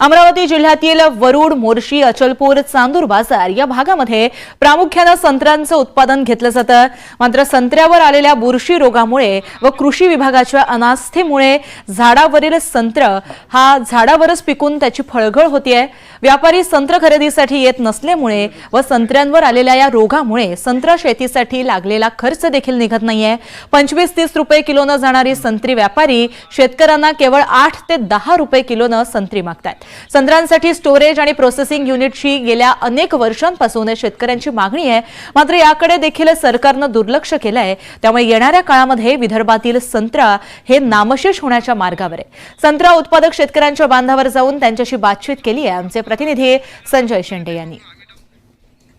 अमरावती जिल्ह्यातील वरुड मोर्शी अचलपूर चांदूर बाजार या भागामध्ये प्रामुख्यानं संत्र्यांचं उत्पादन घेतलं जातं. मात्र संत्र्यावर आलेल्या बुरशी रोगामुळे व कृषी विभागाच्या अनास्थेमुळे झाडावरील संत्र हा झाडावरच पिकून त्याची फळगळ होतीये. व्यापारी संत्र खरेदीसाठी येत नसल्यामुळे व संत्र्यांवर आलेल्या या रोगामुळे संत्र शेतीसाठी लागलेला खर्च देखील निघत नाहीये. पंचवीस तीस रुपये किलोनं जाणारी संत्री व्यापारी शेतकऱ्यांना केवळ आठ ते दहा रुपये किलोनं संत्री मागतात संत्र्यांसाठी स्टोरेज आणि प्रोसेसिंग युनिटची गेल्या अनेक वर्षांपासून शेतकऱ्यांची मागणी आहे. मात्र याकडे देखील सरकारनं दुर्लक्ष केलंय. त्यामुळे येणाऱ्या काळामध्ये विदर्भातील संत्रा हे नामशेष होण्याच्या मार्गावर आहे. संत्रा उत्पादक शेतकऱ्यांच्या बांधावर जाऊन त्यांच्याशी बातचीत केली आहे आमचे प्रतिनिधी संजय शेंडे यांनी.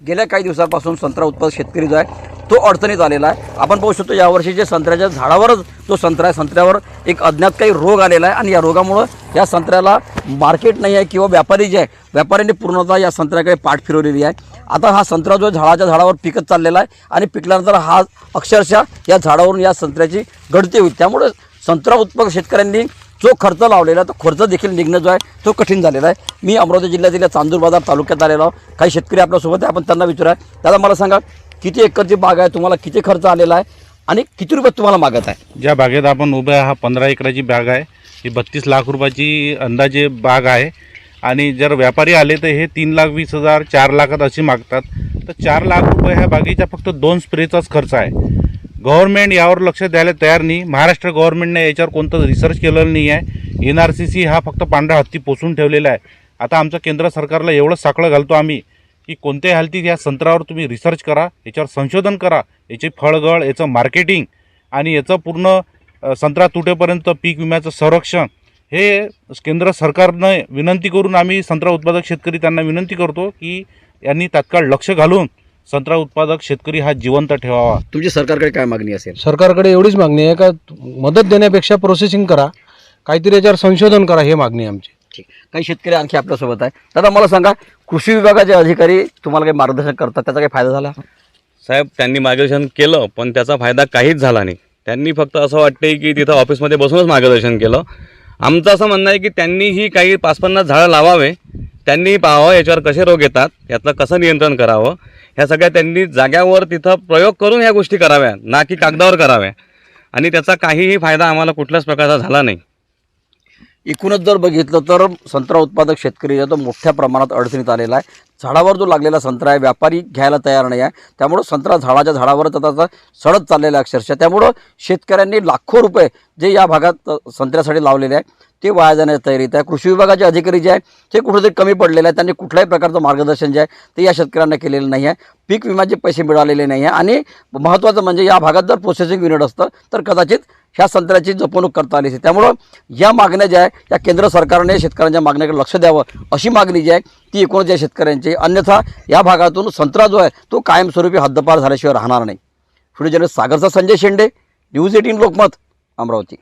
गेल्या काही दिवसापासून संत्रा उत्पादक शेतकरी जो आहे तो अडचणीत आलेला आहे. आपण पाहू शकतो यावर्षी जे संत्र्याच्या झाडावरच जो संत्रा आहे संत्र्यावर एक अज्ञात काही रोग आलेला आहे आणि या रोगामुळं या संत्र्याला मार्केट नाही आहे किंवा व्यापारी जे आहे व्यापाऱ्यांनी पूर्णतः या संत्र्याकडे पाठ फिरवलेली आहे. आता हा संत्रा जो झाडाच्या झाडावर पिकत चाललेला आहे आणि पिकल्यानंतर हा अक्षरशः या झाडावरून या संत्र्याची गळती होईल. त्यामुळे संत्रा उत्पादक शेतकऱ्यांनी जो खर्च लावलेला तो खर्च देखील निघणं जो आहे तो कठीण झालेला आहे. मी अमरावती जिल्ह्यातील चांदूर बाजार तालुक्यात आलेलो आहो. काही शेतकरी आपल्यासोबत आहे आपण त्यांना विचारूया. दादा मला सांगा किती एकरची बाग आहे तुम्हाला किती खर्च आलेला आहे आणि किती रुपये तुम्हाला मागत आहे? ज्या बागेत आपण उभे आहे हा पंधरा एकराची बाग आहे. ही बत्तीस लाख रुपयाची अंदाजे बाग आहे. आणि जर व्यापारी आले तर हे तीन लाख वीस हजार चार लाखात असे मागतात. तर चार लाख रुपये ह्या बागेच्या फक्त दोन स्प्रेचाच खर्च आहे. गव्हर्नमेंट यावर लक्ष द्यायला तयार नाही. महाराष्ट्र गव्हर्नमेंटने याच्यावर कोणतं रिसर्च केलेलं नाही आहे. एन आर सी सी हा फक्त पांढरा हत्ती पोसून ठेवलेला आहे. आता आमचं केंद्र सरकारला एवढं साखळं घालतो आम्ही की कोणत्याही हालतीत या संत्रावर तुम्ही रिसर्च करा याच्यावर संशोधन करा. याची फळगळ याचं मार्केटिंग आणि याचं पूर्ण संत्रा तुटेपर्यंत पीक विम्याचं संरक्षण हे केंद्र सरकारनं विनंती करून आम्ही संत्रा उत्पादक शेतकरी त्यांना विनंती करतो की यांनी तात्काळ लक्ष घालून संत्रा उत्पादक शेतकरी हा जिवंत ठेवावा. तुमची सरकारकडे काय मागणी असेल? सरकारकडे एवढीच मागणी आहे का मदत देण्यापेक्षा प्रोसेसिंग करा काहीतरी याच्यावर संशोधन करा हे मागणी आहे आमची. ठीक. काही शेतकरी आणखी आपल्यासोबत आहे. दादा मला सांगा कृषी विभागाचे अधिकारी तुम्हाला काही मार्गदर्शन करतात त्याचा काही फायदा झाला? साहेब त्यांनी मार्गदर्शन केलं पण त्याचा फायदा काहीच झाला नाही. त्यांनी फक्त असं वाटते की तिथं ऑफिसमध्ये बसूनच मार्गदर्शन केलं. आमचं असं म्हणणं आहे की त्यांनी ही काही पाच पन्नास झाडं लावावे त्यांनी पाहावं याच्यावर कसे रोग येतात याचं कसं नियंत्रण करावं. ह्या सगळ्या त्यांनी जाग्यावर तिथं प्रयोग करून ह्या गोष्टी कराव्या ना की कागदावर कराव्या. आणि त्याचा काहीही फायदा आम्हाला कुठल्याच प्रकारचा झाला नाही. एकूणच जर बघितलं तर संत्रा उत्पादक शेतकरी तो मोठ्या प्रमाणात अडचणीत आलेला आहे. झाडावर जो लागलेला संत्रा आहे व्यापारी घ्यायला तयार नाही आहे. त्यामुळं संत्रा झाडाच्या झाडावरच आता सडत चाललेला आहे अक्षरशः. त्यामुळं शेतकऱ्यांनी लाखो रुपये जे या भागात संत्र्यासाठी लावलेले आहे ते वाया जाण्याच्या तयारीत आहे. कृषी विभागाचे अधिकारी जे आहे ते कुठेतरी कमी पडलेले आहेत. त्यांनी कुठल्याही प्रकारचं मार्गदर्शन जे आहे ते या शेतकऱ्यांना केलेलं नाही आहे. पीक विम्याचे पैसे मिळालेले नाही आहे. आणि महत्त्वाचं म्हणजे या भागात जर प्रोसेसिंग युनिट असतं तर कदाचित ह्या संत्र्याची जपवणूक करता आली असते त्यामुळं या मागण्या ज्या आहे या केंद्र सरकारने शेतकऱ्यांच्या मागण्याकडे लक्ष द्यावं अशी मागणी जी आहे ती एकूणच या शेतकऱ्यांची. अन्यथा या भागातून संत्रा जो आहे तो कायमस्वरूपी हद्दपार झाल्याशिवाय राहणार नाही. व्हिडिओ जर्नलिस्ट सागरचा संजय शेंडे न्यूज एटीन लोकमत अमरावती.